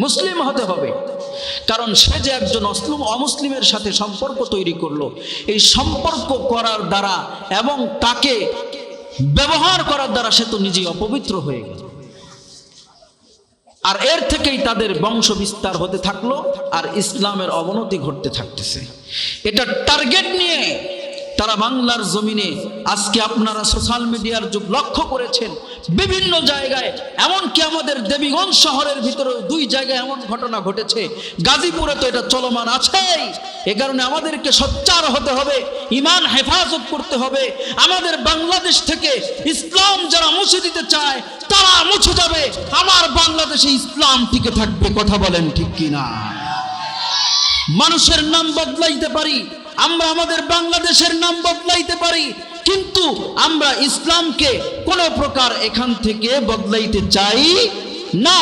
মুসলিম হতে হবে। কারণ সে যে একজন অসলুম অমুসলিমের সাথে সম্পর্ক তৈরি করল, এই সম্পর্ক করার দ্বারা এবং তাকে ব্যবহার করার দ্বারা সে তো নিজেই অপবিত্র হয়ে গেল। আর এর থেকেই তাদের বংশ বিস্তার হতে থাকল আর ইসলামের অবনতি ঘটতে থাকতেছে। এটা টার্গেট নিয়ে তারা বাংলার জমিনে আজকে আপনারা সোশ্যাল মিডিয়ার যুগ লক্ষ্য করেছেন। বিভিন্ন জায়গায়, এমনকি আমাদের দেবীগঞ্জ শহরের ভিতরে দুই জায়গায় এমন ঘটনা ঘটেছে। গাজীপুরে তো এটা চলমান আছেই। এ কারণে আমাদেরকে সচ্চার হতে হবে, ইমান হেফাজত করতে হবে। আমাদের বাংলাদেশ থেকে ইসলাম যারা মুছে দিতে চায়, তারা মুছে যাবে। আমার বাংলাদেশে ইসলাম টিকে থাকবে, কথা বলেন ঠিক কিনা। মানুষের নাম বদলাইতে পারি আমরা আমাদের বাংলাদেশের নাম বদলাইতে পারি, কিন্তু আমরা ইসলামকে কোনো প্রকার এখান থেকে বদলাইতে চাই না।